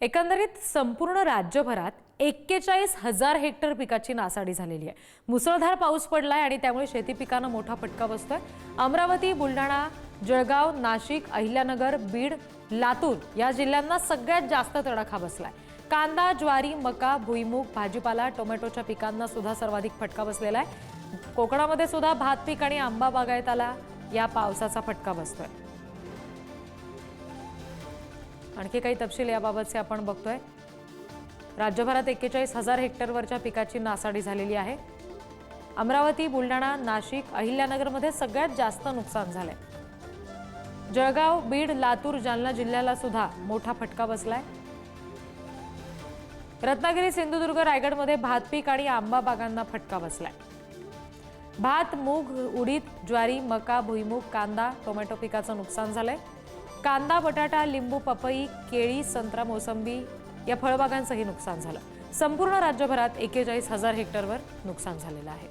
एकंदरीत संपूर्ण राज्यभरात एक्केचाळीस हजार हेक्टर पिकाची नासाडी झालेली आहे. मुसळधार पाऊस पडलाय आणि त्यामुळे शेती पिकांना मोठा फटका बसतोय. अमरावती बुलढाणा जळगाव नाशिक अहिल्यानगर बीड लातूर या जिल्ह्यांना सगळ्यात जास्त तडाखा बसलाय. कांदा ज्वारी मका भुईमूग भाजीपाला टोमॅटोच्या पिकांना सुद्धा सर्वाधिक फटका बसलेला आहे. कोकणामध्ये सुद्धा भात पीक आणि आंबा बागायताला या पावसाचा फटका बसतोय. आणखी काही तपशील याबाबतचे आपण बघतोय. राज्यभरात एक्केचाळीस हजार हेक्टरवरच्या पिकाची नासाडी झालेली आहे. अमरावती बुलढाणा नाशिक अहिल्यानगरमध्ये सगळ्यात जास्त नुकसान झालंय. जळगाव बीड लातूर जालना जिल्ह्याला सुद्धा मोठा फटका बसलाय. रत्नागिरी सिंधुदुर्ग रायगडमध्ये भात पीक आणि आंबा बागांना फटका बसलाय. भात मूग उडीद ज्वारी मका भुईमूग कांदा टोमॅटो पिकाचं नुकसान झालंय. कांदा बटाटा लिंबू पपई केळी संत्रा मोसंबी या फळबागांचंही नुकसान झालं. संपूर्ण राज्यभरात एकेचाळीस हजार हेक्टरवर नुकसान झालेलं आहे.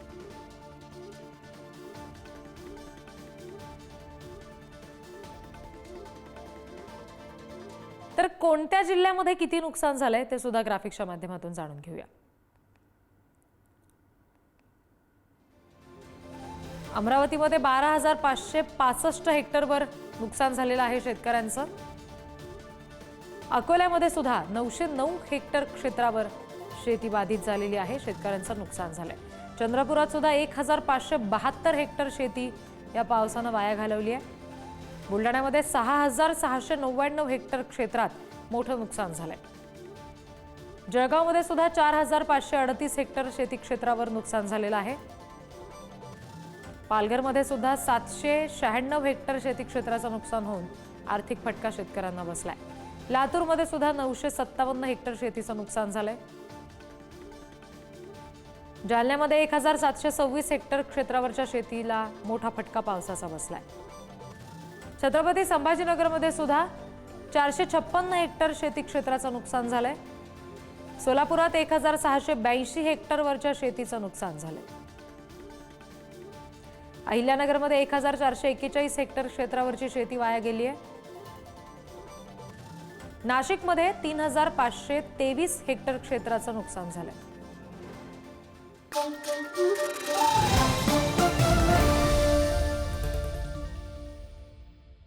तर कोणत्या जिल्ह्यामध्ये किती नुकसान झालंय ते सुद्धा ग्राफिक्सच्या माध्यमातून जाणून घेऊया. अमरावतीमध्ये बारा हजार पाचशे पासष्ट हेक्टरवर नुकसान झालेलं आहे शेतकऱ्यांचं. अकोल्यामध्ये सुद्धा नऊशे नऊ हेक्टर क्षेत्रावर शेती बाधित झालेली आहे शेतकऱ्यांचं नुकसान झालंय. चंद्रपुरात सुद्धा एक हजार पाचशे बहात्तर हेक्टर शेती या पावसानं वाया घालवली आहे. बुलढाण्यामध्ये सहा हजार सहाशे नव्याण्णव हेक्टर क्षेत्रात मोठं नुकसान झालंय. जळगावमध्ये सुद्धा चार हजार पाचशे अडतीस हेक्टर शेती क्षेत्रावर नुकसान झालेलं आहे. पालघरमध्ये सुद्धा सातशे शहाण्णव हेक्टर शेती क्षेत्राचं नुकसान होऊन आर्थिक फटका शेतकऱ्यांना बसलाय. लातूरमध्ये सुद्धा नऊशे सत्तावन्न हेक्टर शेतीचं नुकसान झालंय. जालन्यामध्ये एक हजार सातशे सव्वीस हेक्टर क्षेत्रावरच्या शेतीला मोठा फटका पावसाचा बसलाय. छत्रपती संभाजीनगरमध्ये सुद्धा चारशे छप्पन्न हेक्टर शेती क्षेत्राचं नुकसान झालंय. सोलापुरात एक हजार सहाशे ब्याऐंशी हेक्टरवरच्या शेतीचं नुकसान झालंय. अहिल्यानगरमध्ये एक हजार चारशे एक्केचाळीस हेक्टर क्षेत्रावरची शेती वाया गेली आहे. नाशिकमध्ये तीन हजार पाचशे तेवीस हेक्टर क्षेत्राचं नुकसान झालंय.